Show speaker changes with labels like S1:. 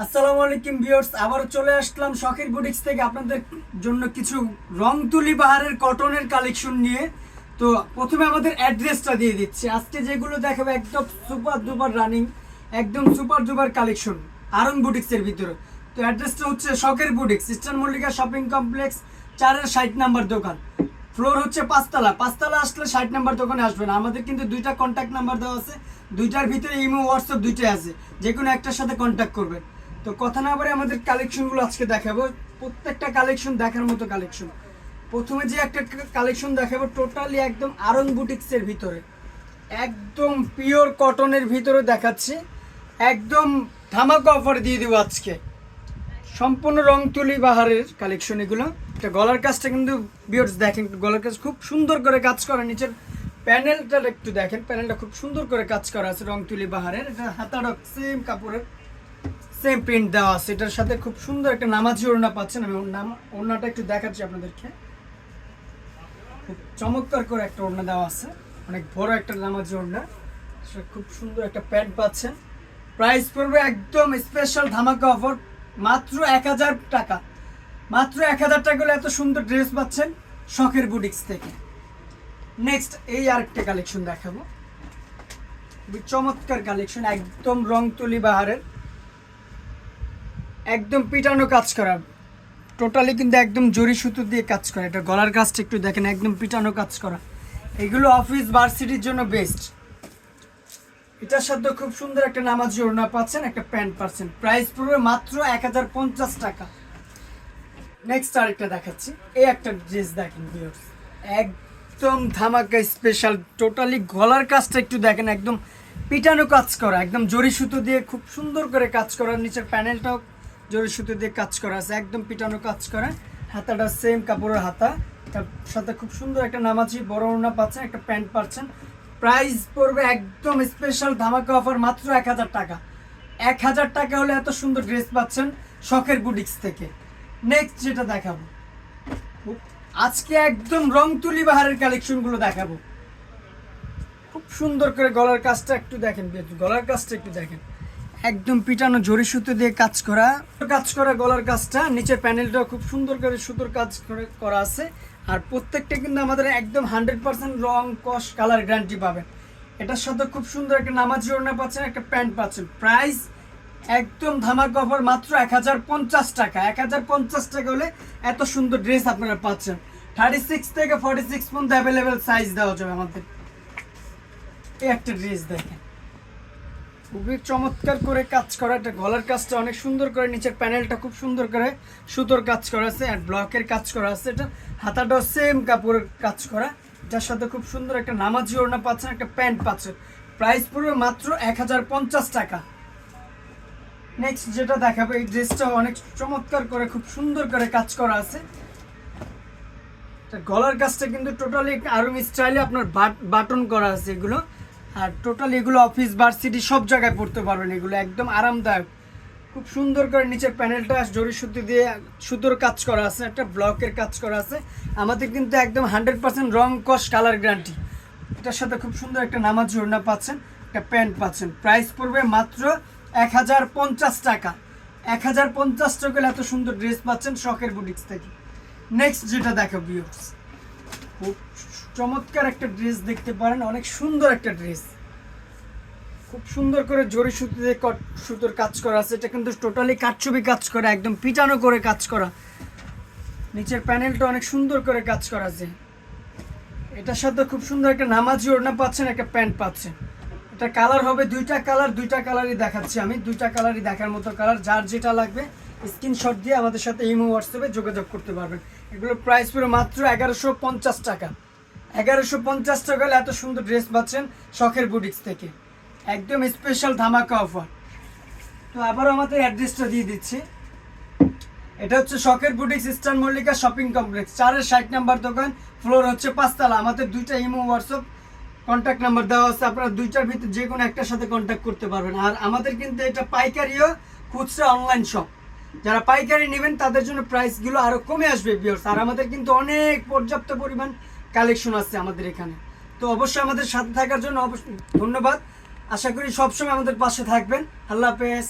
S1: আসসালামু আলাইকুম ভিউয়ার্স, আবারও চলে আসলাম শখের বুটিক্স থেকে আপনাদের জন্য কিছু রং তুলি বাহারের কটনের কালেকশন নিয়ে। তো প্রথমে আমাদের অ্যাড্রেসটা দিয়ে দিচ্ছি। আজকে যেগুলো দেখাবো একদম সুপার দুপার রানিং, একদম সুপার দুপার কালেকশন আরং বুটিক্সের ভিতরে। তো অ্যাড্রেসটা হচ্ছে শখের boutiques, Eastern Mallika Shopping Complex, চারের ষাট নাম্বার দোকান। ফ্লোর হচ্ছে পাঁচতলা পাঁচতলা আসলে ষাট নাম্বার দোকানে আসবেন আমাদের কিন্তু দুইটা কন্ট্যাক্ট নাম্বার দেওয়া আছে, দুইটার ভিতরে ইমো, হোয়াটসঅ্যাপ দুইটাই আছে। যে কোনো একটার সাথে কন্ট্যাক্ট করবেন। তো কথা না বলে আমাদের কালেকশনগুলো আজকে দেখাবো। প্রত্যেকটা কালেকশন দেখার মতো কালেকশন প্রথমে যে একটা কালেকশন দেখাবো টোটালি একদম আরং বুটিক্সের ভিতরে। একদম পিওর কটনের ভিতরে দেখাচ্ছি। একদম ধামাকা অফার দিয়ে দেবো আজকে। সম্পূর্ণ রং তুলি বাহারের কালেকশন এগুলো। এটা গলার কাজটা কিন্তু বিয়ার্স দেখেন, গলার কাজ খুব সুন্দর করে কাজ করা। নিচের প্যানেলটা একটু দেখেন প্যানেলটা খুব সুন্দর করে কাজ করা আছে রং তুলি বাহারের। এটা হাতাটা সেম কাপড়ের। সেম প্রিন্ট দেওয়া আছে। এটার সাথে খুব সুন্দর একটা নামাজি ওড়না পাচ্ছেন। আমি নাম ওড়নাটা একটু দেখাচ্ছি আপনাদেরকে। খুব চমৎকার করে একটা ওড়না দেওয়া আছে। অনেক বড় একটা নামাজি ওড়না। সেটা খুব সুন্দর একটা প্যান্ট পাচ্ছেন। প্রাইস পড়বে একদম স্পেশাল ধামাকা অফার মাত্র এক হাজার টাকা। মাত্র এক হাজার টাকা হলে এত সুন্দর ড্রেস পাচ্ছেন শখের বুটিক্স থেকে। নেক্সট এই আরেকটা কালেকশন দেখাবো। চমৎকার কালেকশন একদম রং তুলি বাহারের। একদম পিটানো কাজ করা। টোটালি কিন্তু একদম জরি সুতো দিয়ে কাজ করা। এটা গলার কাজটা একটু দেখেন, একদম পিটানো কাজ করা। এগুলো অফিস ভার্সিটির জন্য বেস্ট এটার সাথে খুব সুন্দর একটা নামাজ ওড়না পাচ্ছেন, একটা প্যান্ট পাচ্ছেন। প্রাইস পড়বে মাত্র এক হাজার পঞ্চাশ টাকা। নেক্সট আরেকটা দেখাচ্ছি। এই একটা ড্রেস দেখেন একদম ধামাকা স্পেশাল টোটালি গলার কাজটা একটু দেখেন, একদম পিটানো কাজ করা, একদম জরি সুতো দিয়ে খুব সুন্দর করে কাজ করা। নিচের প্যানেলটাও জরি সুতো দিয়ে কাজ করা আছে, একদম পিটানো কাজ করা। হাতাটা সেম কাপড়ের হাতা। তার সাথে খুব সুন্দর একটা নামাজি বড় ওড়না পাচ্ছেন, একটা প্যান্ট পাচ্ছেন। প্রাইস পড়বে একদম স্পেশাল ধামাকা অফার মাত্র এক হাজার টাকা। এক হাজার টাকা হলে এত সুন্দর ড্রেস পাচ্ছেন শখের বুটিক্স থেকে। নেক্সট যেটা দেখাবো। আজকে একদম রং তুলি বাহারের কালেকশনগুলো দেখাবো। খুব সুন্দর করে গলার কাজটা একটু দেখেন, গলার কাজটা একটু দেখেন। একদম পিটানো জরি সুতো দিয়ে কাজ করা। কাজ করা গলার কাজটা, নিচের প্যানেলটা খুব সুন্দর করে সুতোর কাজ করে করা আছে। আর প্রত্যেকটা কিন্তু আমাদের একদম হান্ড্রেড পার্সেন্ট রং, কস, কালার গ্যারান্টি পাবেন। এটার সাথে খুব সুন্দর একটা নামাজি ওড়না পাচ্ছেন, একটা প্যান্ট পাচ্ছেন। প্রাইস একদম ধামাকা অফার, মাত্র এক হাজার পঞ্চাশ টাকা। এক হাজার পঞ্চাশ টাকা হলে এত সুন্দর ড্রেস আপনারা পাচ্ছেন। থার্টি সিক্স থেকে ফর্টি সিক্স পর্যন্ত অ্যাভেলেবেল সাইজ দেওয়া যাবে আমাদের। এই একটা ড্রেস দেখেন। খুবই চমৎকার করে কাজ করা। এটা গলার কাজটা অনেক সুন্দর করে, নিচের প্যানেলটা খুব সুন্দর করে সুতোর কাজ করা আছে আর ব্লকের কাজ করা আছে। এটা হাতাটাও সেম কাপড়ের কাজ করা। যার সাথে খুব সুন্দর একটা নামাজি ওড়না পাচ্ছেন, একটা প্যান্ট পাচ্ছেন। প্রাইস পড়বে মাত্র এক হাজার পঞ্চাশ টাকা। নেক্সট যেটা দেখাবে, এই ড্রেসটা অনেক চমৎকার করে, খুব সুন্দর করে কাজ করা আছে। গলার কাজটা কিন্তু টোটালি আরম স্টাইলে আপনার বাটন করা আছে এগুলো। আর টোটাল এগুলো অফিস ভার্সিটি সব জায়গায় পড়তে পারবেন এগুলো, একদম আরামদায়ক। খুব সুন্দর করে নিচের প্যানেলটা জরি সুতো দিয়ে সুতোর কাজ করা আছে, একটা ব্লকের কাজ করা আছে। আমাদের কিন্তু একদম হান্ড্রেড পার্সেন্ট রং কস কালার গ্যারান্টি এটার সাথে খুব সুন্দর একটা নামাজ ওড়না পাচ্ছেন, একটা প্যান্ট পাচ্ছেন। প্রাইস পড়বে মাত্র এক হাজার পঞ্চাশ টাকা। এক হাজার পঞ্চাশ টাকা এত সুন্দর ড্রেস পাচ্ছেন শখের বুটিক্স থেকে। নেক্সট যেটা দেখো বিয়র্স খুব চমৎকার একটা ড্রেস দেখতে পারেন, অনেক সুন্দর একটা ড্রেস। খুব সুন্দর করে জরি সুতো দিয়ে কট- সুতোর কাজ করা আছে, এটা কিন্তু টোটালি কাটছবি কাজ করা, একদম পিটানো করে কাজ করা। নিচের প্যানেলটা অনেক সুন্দর করে কাজ করা আছে। এটার সাথে খুব সুন্দর একটা নামাজি ওড়না পাচ্ছেন, একটা প্যান্ট পাচ্ছেন। এটা কালার হবে দুইটা কালার, দুইটা কালারই দেখাচ্ছি আমি। দুইটা কালারই দেখার মতো কালার, যার যেটা লাগবে স্ক্রিনশট দিয়ে আমাদের সাথে ইমো হোয়াটসঅ্যাপে যোগাযোগ করতে পারবেন। এগুলোর প্রাইস পুরো মাত্র এগারোশো টাকা। এগারোশো পঞ্চাশ টাকা এত সুন্দর ড্রেস পাচ্ছেন শখের বুটিক্স থেকে। একদম স্পেশাল ধামাকা অফার তো আবারও আমাদের অ্যাড্রেসটা দিয়ে দিচ্ছি। এটা হচ্ছে শখের boutiques Eastern Mallika Shopping Complex চারের ষাট নাম্বার দোকান ফ্লোর হচ্ছে পাঁচতলা। আমাদের দুইটা ইমো হোয়াটসঅ্যাপ কন্ট্যাক্ট নাম্বার দেওয়া আছে। আপনারা দুইটার ভিতরে যে কোনো একটার সাথে কন্ট্যাক্ট করতে পারবেন। আর আমাদের কিন্তু এটা পাইকারিও খুচরা অনলাইন শপ যারা পাইকারি নেবেন, তাদের জন্য প্রাইসগুলো আরও কমে আসবে বিয়ার্স আর আমাদের কিন্তু অনেক পর্যাপ্ত পরিমাণ কালেকশন আছে আমাদের এখানে। তো অবশ্যই আমাদের সাথে থাকার জন্য অবশ্যই ধন্যবাদ। আশা করি সবসময় আমাদের পাশে থাকবেন। আল্লাহ হাফেজ।